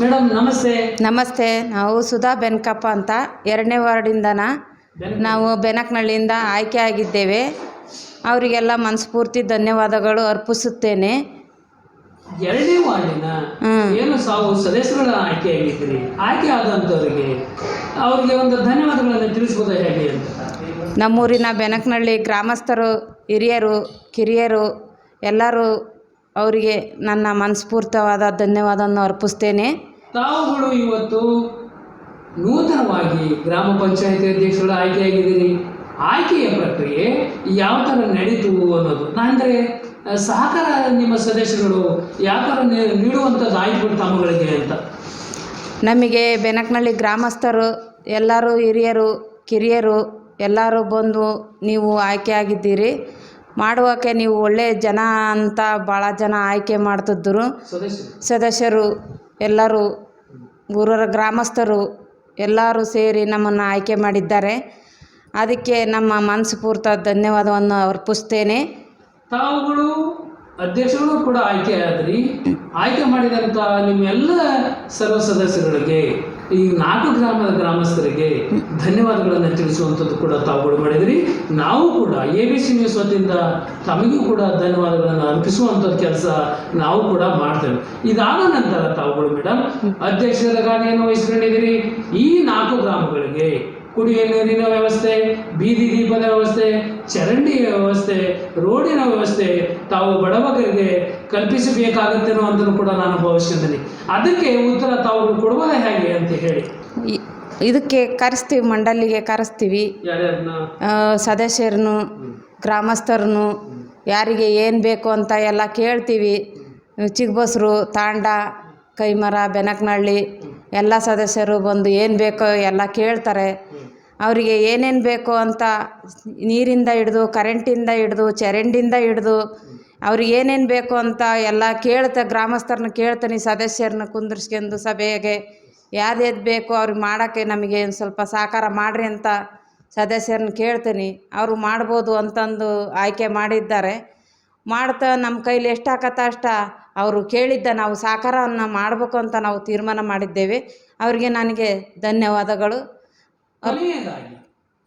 Madam ನಮಸ್ತೆ. ನಮಸ್ತೆ ನಾವು ಸುಧಾ ಬೆನ್ಕಪ್ಪ ಅಂತ. ಎರಡನೇ ವಾರ್ಡಿಂದನ ನಾವು ಬೆನಕನಹಳ್ಳಿಯಿಂದ ಆಯ್ಕೆ ಆಗಿದ್ದೇವೆ. ಅವರಿಗೆಲ್ಲ ಮನಸ್ಫೂರ್ತಿ ಧನ್ಯವಾದಗಳು ಅರ್ಪಿಸುತ್ತೇನೆ. ಎರಡನೇ ವಾರ್ಡಿನ. ಏನು ಸಾವು ಸದಸ್ಯರುಗಳ ಆಯ್ಕೆಯಾಗಿದ್ದೀರಿ ಆಯ್ಕೆ ಆದಂಥವರಿಗೆ ಅವರಿಗೆ ಒಂದು ಧನ್ಯವಾದಗಳನ್ನು ತಿಳಿಸ್ಬೋದು ಹೇಗೆ ಅಂತ? ನಮ್ಮೂರಿನ ಬೆನಕನಹಳ್ಳಿ ಗ್ರಾಮಸ್ಥರು ಹಿರಿಯರು ಕಿರಿಯರು ಎಲ್ಲರೂ ಅವರಿಗೆ ನನ್ನ ಮನಸ್ಫೂರ್ತವಾದ ಧನ್ಯವಾದವನ್ನು ಅರ್ಪಿಸ್ತೇನೆ. ತಾವುಗಳು ಇವತ್ತು ನೂತನವಾಗಿ ಗ್ರಾಮ ಪಂಚಾಯತಿ ಅಧ್ಯಕ್ಷರು ಆಯ್ಕೆಯಾಗಿದ್ದೀರಿ. ಆಯ್ಕೆಯ ಪ್ರಕ್ರಿಯೆ ಯಾವ ಥರ ನಡೀತು ಅನ್ನೋದು. ಅಂದರೆ ಸಹಕಾರ ನಿಮ್ಮ ಸದಸ್ಯರುಗಳು ಯಾವ ಥರ ನೀಡುವಂಥದ್ದು ಆಯ್ಕೆಗಳು ತಮ್ಮಗಳಿಗೆ ಅಂತ. ನಮಗೆ ಬೆನಕನಹಳ್ಳಿ ಗ್ರಾಮಸ್ಥರು ಎಲ್ಲರೂ ಹಿರಿಯರು ಕಿರಿಯರು ಎಲ್ಲರೂ ಬಂದು ನೀವು ಆಯ್ಕೆ ಆಗಿದ್ದೀರಿ ಮಾಡುವಕ್ಕೆ ನೀವು ಒಳ್ಳೆಯ ಜನ ಅಂತ ಭಾಳ ಜನ ಆಯ್ಕೆ ಮಾಡ್ತಿದ್ದರು. ಸದಸ್ಯರು. ಎಲ್ಲರೂ ಊರರ ಗ್ರಾಮಸ್ಥರು ಎಲ್ಲರೂ ಸೇರಿ ನಮ್ಮನ್ನು ಆಯ್ಕೆ ಮಾಡಿದ್ದಾರೆ. ಅದಕ್ಕೆ ನಮ್ಮ ಮನಸ್ಪೂರ್ತ ಧನ್ಯವಾದವನ್ನು ಅರ್ಪಿಸ್ತೇನೆ. ತಾವುಗಳು ಅಧ್ಯಕ್ಷರು ಕೂಡ ಆಯ್ಕೆ ಆದ್ರಿ. ಆಯ್ಕೆ ಮಾಡಿದಂಥ ನಿಮ್ಮೆಲ್ಲ ಸರ್ವ ಸದಸ್ಯರುಗಳಿಗೆ ಈ ನಾಲ್ಕು ಗ್ರಾಮದ ಗ್ರಾಮಸ್ಥರಿಗೆ ಧನ್ಯವಾದಗಳನ್ನು ತಿಳಿಸುವಂಥದ್ದು ಕೂಡ ತಾವುಗಳು ಮಾಡಿದ್ರಿ ನಾವು ಕೂಡ ಎ ಬಿ ಸಿ ನ್ಯೂಸ್ ವತಿಯಿಂದ ತಮಗೂ ಕೂಡ ಧನ್ಯವಾದಗಳನ್ನು ಅರ್ಪಿಸುವಂಥದ್ದು ಕೆಲಸ ನಾವು ಕೂಡ ಮಾಡ್ತೇವೆ. ಇದಾದ ನಂತರ ತಾವುಗಳು ಮೇಡಮ್ ಅಧ್ಯಕ್ಷರ ಕಾರ್ಯವನ್ನು ವಹಿಸ್ಕೊಂಡಿದ್ದೀರಿ. ಈ ನಾಲ್ಕು ಗ್ರಾಮಗಳಿಗೆ ಕುಡಿಯುವ ನೀರಿನ ವ್ಯವಸ್ಥೆ ಬೀದಿ ದೀಪದ ವ್ಯವಸ್ಥೆ ಚರಂಡಿ ವ್ಯವಸ್ಥೆ ರೋಡಿನ ವ್ಯವಸ್ಥೆ ತಾವು ಬಡವರಿಗೆ ಕಲ್ಪಿಸಬೇಕಾಗತ್ತೇನೋ ಅಂತಲೂ ಕೂಡ ನಾನು ಭವಿಷ್ಯದಲ್ಲಿ ಅದಕ್ಕೆ ಉತ್ತರ ತಾವು ಕೊಡುವುದೇ ಹೇಗೆ ಅಂತ ಹೇಳಿ. ಇದಕ್ಕೆ ಕರೆಸ್ತೀವಿ ಮಂಡಳಿಗೆ ಕರೆಸ್ತೀವಿ. ಸದಸ್ಯರನ್ನು ಗ್ರಾಮಸ್ಥರನ್ನು ಯಾರಿಗೆ ಏನು ಬೇಕು ಅಂತ ಎಲ್ಲ ಕೇಳ್ತೀವಿ. ಚಿಕ್ಕಬಸ್ರು ತಾಂಡ ಕೈಮರ ಬೆನಕನಹಳ್ಳಿ ಎಲ್ಲ ಸದಸ್ಯರು ಬಂದು ಏನು ಬೇಕೋ ಎಲ್ಲ ಕೇಳ್ತಾರೆ. ಅವರಿಗೆ ಏನೇನು ಬೇಕು ಅಂತ ನೀರಿಂದ ಹಿಡ್ದು ಕರೆಂಟಿಂದ ಹಿಡ್ದು, ಚರಂಡಿಯಿಂದ ಹಿಡ್ದು, ಅವ್ರಿಗೆ ಏನೇನು ಬೇಕು ಅಂತ ಎಲ್ಲ ಕೇಳ್ತಾ ಗ್ರಾಮಸ್ಥರನ್ನ ಕೇಳ್ತೀನಿ ಸದಸ್ಯರನ್ನ ಕುಂದಿರ್ಸ್ಕೊಂಡು ಸಭೆಗೆ. ಯಾವ್ದು ಬೇಕು ಅವ್ರಿಗೆ ಮಾಡೋಕ್ಕೆ ನಮಗೆ ಒಂದು ಸ್ವಲ್ಪ ಸಹಕಾರ ಮಾಡಿರಿ ಅಂತ ಸದಸ್ಯರನ್ನ ಕೇಳ್ತೀನಿ. ಅವರು ಮಾಡ್ಬೋದು ಅಂತಂದು ಆಯ್ಕೆ ಮಾಡಿದ್ದಾರೆ. ಮಾಡ್ತಾ ನಮ್ಮ ಕೈಲಿ ಎಷ್ಟಾಗತ್ತ ಅಷ್ಟ ಅವರು ಕೇಳಿದ್ದ ನಾವು ಸಹಕಾರವನ್ನು ಮಾಡಬೇಕು ಅಂತ ನಾವು ತೀರ್ಮಾನ ಮಾಡಿದ್ದೇವೆ. ಅವರಿಗೆ ನನಗೆ ಧನ್ಯವಾದಗಳು. ಕೊನೆಯದಾಗಿ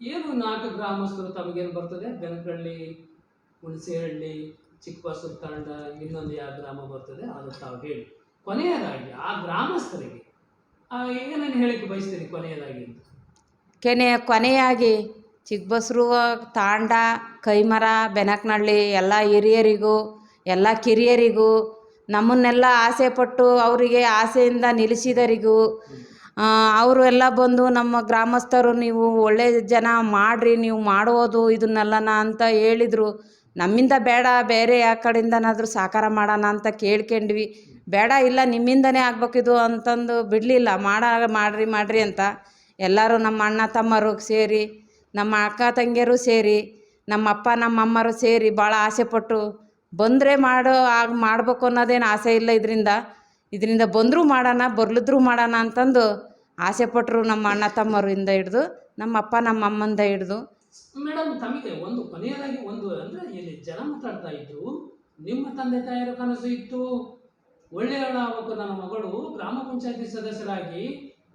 ಏನು ನಾಲ್ಕು ಗ್ರಾಮಸ್ಥರು ತಮಗೇನು ಬರ್ತದೆ? ಬೆನಕಳ್ಳಿ ಹುಣಸೆಹಳ್ಳಿ ಚಿಕ್ಕಬಸೂರು ತಾಂಡ ಇನ್ನೊಂದು ಯಾವ ಗ್ರಾಮ ಬರ್ತದೆ? ಅದು ತಾವು ಹೇಳಿ. ಕೊನೆಯದಾಗಿ ಆ ಗ್ರಾಮಸ್ಥರಿಗೆ ಆ, ನಾನು ಹೇಳಿಕೆ ಬಯಸ್ತೀರಿ ಕೊನೆಯದಾಗಿ ಅಂತ. ಕೆನೆ ಕೊನೆಯಾಗಿ ಚಿಕ್ಕಬಸ್ರು ತಾಂಡ ಕೈಮರ ಬೆನಕನಹಳ್ಳಿ ಎಲ್ಲ ಹಿರಿಯರಿಗೂ ಎಲ್ಲ ಕಿರಿಯರಿಗೂ ನಮ್ಮನ್ನೆಲ್ಲ ಆಸೆ ಪಟ್ಟು ಅವರಿಗೆ ಆಸೆಯಿಂದ ನಿಲ್ಲಿಸಿದರಿಗೂ ಅವರು ಎಲ್ಲ ಬಂದು ನಮ್ಮ ಗ್ರಾಮಸ್ಥರು, ನೀವು ಒಳ್ಳೆ ಜನ ಮಾಡಿರಿ, ನೀವು ಮಾಡೋದು ಇದನ್ನೆಲ್ಲನ ಅಂತ ಹೇಳಿದರು. ನಮ್ಮಿಂದ ಬೇಡ, ಬೇರೆ ಯಾವ ಕಡೆಯಿಂದನಾದರೂ ಸಹಕಾರ ಮಾಡೋಣ ಅಂತ ಕೇಳ್ಕೊಂಡ್ವಿ. ಬೇಡ, ಇಲ್ಲ, ನಿಮ್ಮಿಂದನೇ ಆಗ್ಬೇಕಿದು ಅಂತಂದು ಬಿಡಲಿಲ್ಲ. ಮಾಡ, ಮಾಡಿರಿ ಮಾಡಿರಿ ಅಂತ. ಎಲ್ಲರೂ ನಮ್ಮ ಅಣ್ಣ ತಮ್ಮರು ಸೇರಿ, ನಮ್ಮ ಅಕ್ಕ ತಂಗಿಯರು ಸೇರಿ, ನಮ್ಮ ಅಪ್ಪ, ನಮ್ಮ ಅಮ್ಮರು ಸೇರಿ ಭಾಳ ಆಸೆಪಟ್ಟು ಬಂದರೆ ಮಾಡೋ, ಆಗ ಮಾಡ್ಬೇಕು ಅನ್ನೋದೇನು ಆಸೆ ಇಲ್ಲ ಇದರಿಂದ. ಇದರಿಂದ ಬಂದರೂ ಮಾಡೋಣ, ಬರ್ಲಿದ್ರು ಮಾಡೋಣ ಅಂತಂದು ಆಸೆ ಪಟ್ಟರು ನಮ್ಮ ಅಣ್ಣ ತಮ್ಮರಿಂದ ಹಿಡ್ದು, ನಮ್ಮ ಅಪ್ಪ ನಮ್ಮ ಅಮ್ಮಂದ ಹಿಡ್ದು. ಮೇಡಮ್, ತಮಗೆ ಒಂದು ಕೊನೆಯದಾಗಿ ಒಂದು ಅಂದ್ರೆ ಇಲ್ಲಿ ಜನ ಮಾತಾಡ್ತಾ ಇದ್ರು, ನಿಮ್ಮ ತಂದೆ ತಾಯಿಯರ ಕನಸು ಇತ್ತು. ಒಳ್ಳೆಯವಳಾಗಬೇಕು ನನ್ನ ಮಗಳು, ಗ್ರಾಮ ಪಂಚಾಯತಿ ಸದಸ್ಯರಾಗಿ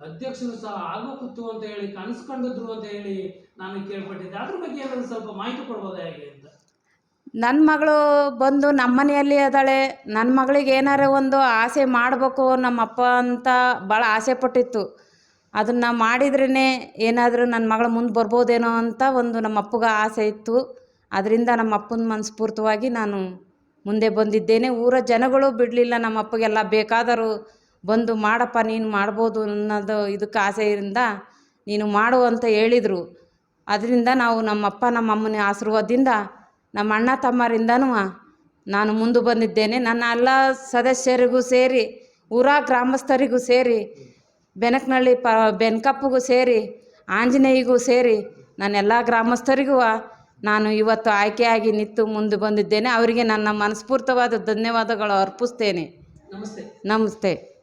ಅಧ್ಯಕ್ಷರು ಸಹ ಆಗಬೇಕಿತ್ತು ಅಂತ ಹೇಳಿ ಕನಸು ಕಂಡಿದ್ರು ಅಂತ ಹೇಳಿ ನಾನು ಕೇಳ್ಪಟ್ಟಿದ್ದೆ. ಅದ್ರ ಬಗ್ಗೆ ಏನಾದ್ರು ಸ್ವಲ್ಪ ಮಾಹಿತಿ ಕೊಡ್ಬೋದಾ ಅಂತ? ನನ್ನ ಮಗಳು ಬಂದು ನಮ್ಮ ಮನೆಯಲ್ಲಿ ಅದಾಳೆ. ನನ್ನ ಮಗಳಿಗೆ ಏನಾರ ಒಂದು ಆಸೆ ಮಾಡಬೇಕು ನಮ್ಮ ಅಪ್ಪ ಅಂತ ಭಾಳ ಆಸೆ ಪಟ್ಟಿತ್ತು. ಅದನ್ನು ಮಾಡಿದ್ರೇ ಏನಾದರೂ ನನ್ನ ಮಗಳು ಮುಂದೆ ಬರ್ಬೋದೇನೋ ಅಂತ ಒಂದು ನಮ್ಮ ಅಪ್ಪಗೆ ಆಸೆ ಇತ್ತು. ಅದರಿಂದ ನಮ್ಮ ಅಪ್ಪನ ಮನಸ್ಫೂರ್ತವಾಗಿ ನಾನು ಮುಂದೆ ಬಂದಿದ್ದೇನೆ. ಊರ ಜನಗಳು ಬಿಡಲಿಲ್ಲ ನಮ್ಮ ಅಪ್ಪಗೆಲ್ಲ. ಬೇಕಾದರೂ ಬಂದು ಮಾಡಪ್ಪ, ನೀನು ಮಾಡ್ಬೋದು ಅನ್ನೋದು ಇದಕ್ಕೆ ಆಸೆಯಿಂದ ನೀನು ಮಾಡು ಅಂತ ಹೇಳಿದರು. ಅದರಿಂದ ನಾವು ನಮ್ಮಪ್ಪ ನಮ್ಮ ಅಮ್ಮನ ಆಶೀರ್ವಾದದಿಂದ ನಮ್ಮ ಅಣ್ಣ ತಮ್ಮರಿಂದನೂ ನಾನು ಮುಂದೆ ಬಂದಿದ್ದೇನೆ. ನನ್ನ ಎಲ್ಲ ಸದಸ್ಯರಿಗೂ ಸೇರಿ ಊರ ಗ್ರಾಮಸ್ಥರಿಗೂ ಸೇರಿ ಬೆನಕನಹಳ್ಳಿ ಪ ಬೆನ್ಕಪ್ಪಗೂ ಸೇರಿ ಆಂಜನೇಯಿಗೂ ಸೇರಿ ನನ್ನ ಎಲ್ಲ ಗ್ರಾಮಸ್ಥರಿಗೂ ನಾನು ಇವತ್ತು ಆಯ್ಕೆಯಾಗಿ ನಿಂತು ಮುಂದೆ ಬಂದಿದ್ದೇನೆ. ಅವರಿಗೆ ನನ್ನ ಮನಸ್ಫೂರ್ತವಾದ ಧನ್ಯವಾದಗಳು ಅರ್ಪಿಸ್ತೇನೆ. ನಮಸ್ತೆ. ನಮಸ್ತೆ.